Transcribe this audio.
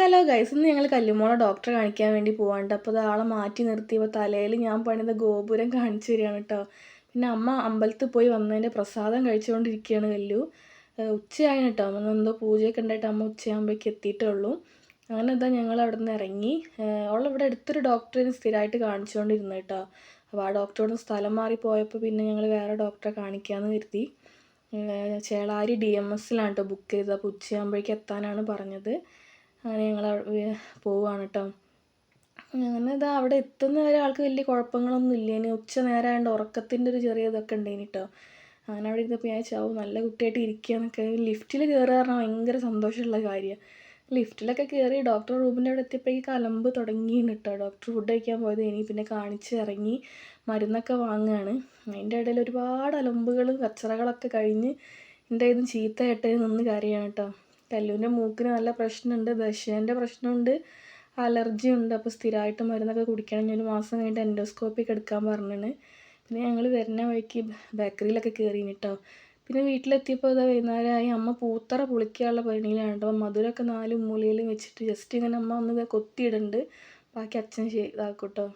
Hello guys ഇന്ന് ഞങ്ങൾ കല്ലുമോളെ ഡോക്ടറെ കാണിക്കാൻ വേണ്ടി പോവാണ്ട്. അപ്പോൾ ആളെ മാറ്റി നിർത്തിയപ്പോൾ തലയിൽ ഞാൻ പണിത ഗോപുരം കാണിച്ചു തരികയാണ് കേട്ടോ പിന്നെ അമ്മ അമ്പലത്തിൽ പോയി വന്നതിന്റെ പ്രസാദം കഴിച്ചുകൊണ്ടിരിക്കുകയാണ് കല്ലു. ഉച്ചയായി കേട്ടോ അമ്മ എന്തോ പൂജയൊക്കെ ഉണ്ടായിട്ട് അമ്മ ഉച്ചയാകുമ്പോഴേക്ക് എത്തിയിട്ടേ ഉള്ളൂ അങ്ങനെ എന്താ ഞങ്ങൾ അവിടെ നിന്ന് ഇറങ്ങി അവളിവിടെ അടുത്തൊരു ഡോക്ടറെ സ്ഥിരമായിട്ട് കാണിച്ചുകൊണ്ടിരുന്നു കേട്ടോ അപ്പോൾ ആ ഡോക്ടറോട് സ്ഥലം മാറി പോയപ്പോൾ പിന്നെ ഞങ്ങൾ വേറെ ഡോക്ടറെ കാണിക്കാമെന്ന് കരുതി. ചേളാരി ഡി എം എസിലാണ് കേട്ടോ ബുക്ക് ചെയ്തത്. അപ്പോൾ ഉച്ചയാകുമ്പോഴേക്ക് എത്താനാണ് പറഞ്ഞത്. അങ്ങനെ ഞങ്ങൾ പോവുകയാണ് കേട്ടോ അങ്ങനെ ഇതാ അവിടെ എത്തുന്ന വരെ ആൾക്ക് വലിയ കുഴപ്പങ്ങളൊന്നും ഇല്ല. ഇനി ഉച്ച നേരമായതുകൊണ്ട് ഉറക്കത്തിന്റെ ഒരു ചെറിയ ഇതൊക്കെ ഉണ്ടായിന് കേട്ടോ അങ്ങനെ അവിടെ ഇരുന്നപ്പോൾ ഞാൻ ചാവും നല്ല കുട്ടിയായിട്ട് ഇരിക്കുക എന്നൊക്കെ. ലിഫ്റ്റിൽ കയറുക പറഞ്ഞാൽ ഭയങ്കര സന്തോഷമുള്ള കാര്യമാണ് ലിഫ്റ്റിലൊക്കെ കയറി ഡോക്ടർ റൂമിന്റെ അവിടെ എത്തിയപ്പോഴേക്ക് കലമ്പ് തുടങ്ങിയാണ് കേട്ടോ ഡോക്ടർ ഫുഡ് കഴിക്കാൻ പോയത് ഇനി പിന്നെ കാണിച്ച് ഇറങ്ങി മരുന്നൊക്കെ വാങ്ങുകയാണ് അതിന്റെ ഇടയിൽ ഒരുപാട് അലമ്പുകളും കച്ചറകളൊക്കെ കഴിഞ്ഞ് എന്റെ കയ്യിൽ നിന്ന് ചീത്ത കേട്ടതിൽ നിന്ന് കരയാണ് കേട്ടോ കല്ലുവിന്റെ മൂക്കിന് നല്ല പ്രശ്നമുണ്ട് ദശേന്റെ പ്രശ്നമുണ്ട് അലർജി ഉണ്ട് അപ്പോൾ സ്ഥിരമായിട്ട് മരുന്നൊക്കെ കുടിക്കണം. ഞാൻ ഒരു മാസം കഴിഞ്ഞിട്ട് എൻഡോസ്കോപ്പിക്ക് എടുക്കാൻ പറഞ്ഞാണ്. പിന്നെ ഞങ്ങൾ വരുന്ന വഴിക്ക് ബേക്കറിയിലൊക്കെ കയറി കേട്ടോ പിന്നെ വീട്ടിലെത്തിയപ്പോൾ അതാ വൈകുന്നേരമായി. അമ്മ പൂത്തറ പൊളിക്കാനുള്ള പണിയിലാണ് കേട്ടോ മധുരമൊക്കെ നാലും മൂലയിലും വെച്ചിട്ട് ജസ്റ്റ് ഇങ്ങനെ അമ്മ ഒന്ന് കൊത്തിയിടുന്നുണ്ട് ബാക്കി അച്ഛൻ ചെയ്താക്കും കേട്ടോ